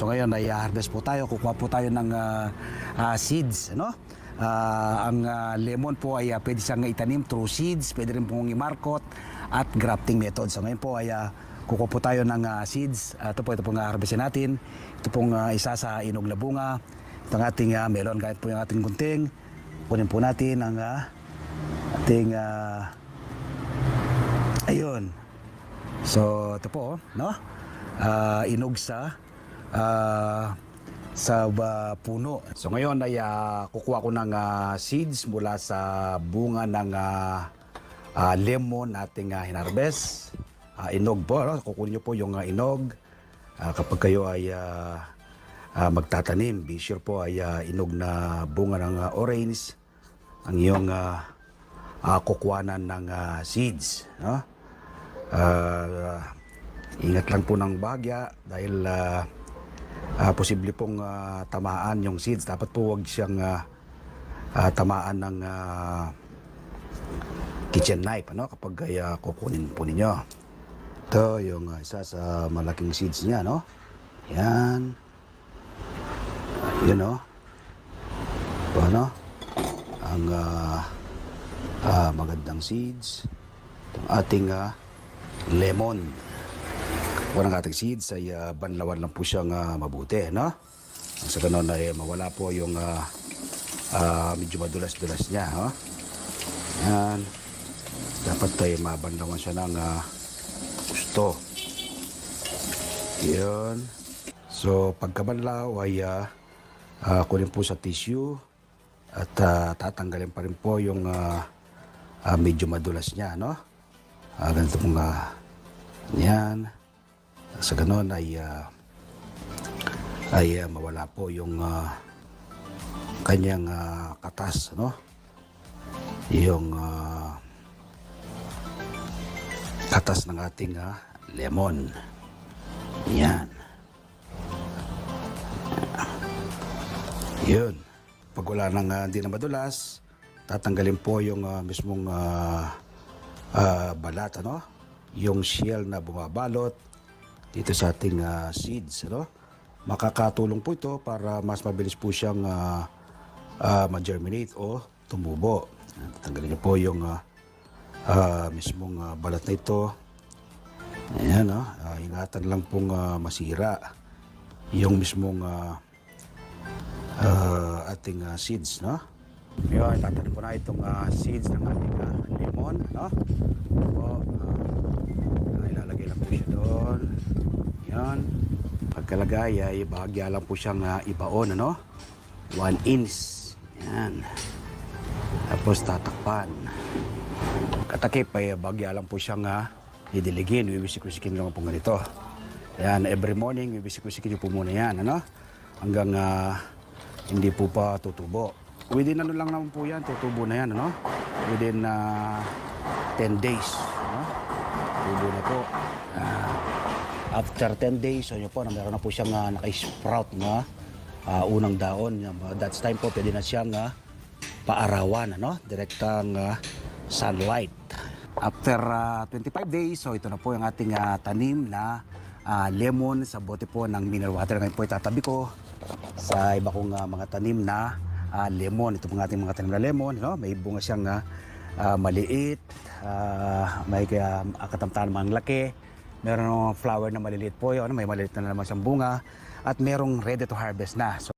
So ngayon ay ah, harvest po tayo, kukuha po tayo ng ah, ah, seeds, ano? Ah, ang ah, lemon po ay ah, pwede siyang itanim through seeds, pwede rin pong i-market at grafting method. So ngayon po ay ah, kukuha po tayo ng ah, seeds. Ah, ito po, ito pong harvestin natin. Ito pong ah, isa sa inog na bunga. Ito ang ating ah, melon, kahit po yung ating gunting. Kunin po natin ang ah, ating ah, ayun. So ito po, no? Ah, inog sa ah, sa ah, puno. So ngayon ay ah, kukuha ko ng ah, seeds mula sa bunga ng ah, ah, lemon nating uh, hinarvest. Ah, inog po, no? kukunin niyo po yung ah, inog. Ah, kapag kayo ay ah, ah, magtatanim, be sure po ay ah, inog na bunga ng ah, orange ang iyong ah, ah, kukuhanan ng ah, seeds. No? Ah, ingat lang po ng bagya dahil ah, ah, posible pong ah, tamaan yung seeds. Dapat po wag siyang ah, ah, tamaan ng ah, kitchen knife ano, kapag kaya kukunin po ninyo. Ito yung ah, isa sa malaking seeds niya. No? Yan. Yan no? Ito ano? Ang ah, ah, magandang seeds. Itong ating ah, lemon. Kung ang ating seeds ah, banlawan lang po siyang ah, mabuti, no? Sa ganun ay mawala po yung ah, ah, medyo madulas-dulas niya, no? Yan. Dapat ay mabanlawan siya ng ah, gusto. Yun. So, pagkabanlaw ay ah, ah, kunin po sa tissue at ah, tatanggalin pa rin po yung ah, ah, medyo madulas niya, no? Ah, ganito mga yan. Sa ganon ay ah, ay ah, mawala po yung ah, kanyang ah, katas, no? Yung ah, katas ng ating ah, lemon. Yan. Yun. Pag wala nang ah, hindi na madulas, tatanggalin po yung ah, mismong ah, ah, balat, ano? Yung shell na bumabalot dito sa ating ah, seeds, ano? Makakatulong po ito para mas mabilis po siyang ah, ah, ma-germinate o tumubo. Tatanggalin niyo po yung ah, ah, mismong ah, balat na ito. Ayan, no? Ah, ingatan lang pong ah, masira yung mismong ah, ah, ating ah, seeds, no? Ngayon, tatanim ko na itong ah, seeds ng ating ah, lemon, no? Po, ah, ilalagay lang po siya doon. Yan. Pagkalagay ay bahagya lang po siyang ah, ibaon, ano? One inch. Yan. Tapos tatakpan. Katakip ay bahagya lang po siyang ah, didiligin. Wiwisik-wisikin lang po ganito. Yan, every morning, wiwisik-wisikin niyo po muna yan, ano? Hanggang ah, hindi po pa tutubo. Within ano lang naman po yan, tutubo na yan, ano? Within ah, 10 days, ano? Tubo na po. After 10 days, so yun po, na meron na po siyang uh, naka-sprout na ah, unang daon. Uh, That's time po, pwede na siyang ah, paarawan, ano? Direktang ah, sunlight. After ah, 25 days, so ito na po yung ating ah, tanim na ah, lemon sa bote po ng mineral water. Ngayon po itatabi ko sa iba kong ah, mga tanim na ah, lemon. Ito pong ating mga tanim na lemon. No? May bunga siyang ah, maliit, ah, may uh, katamtaman mga laki. Meron ng flower na maliliit po yun. May maliit na naman siyang bunga. At merong ready to harvest na. So,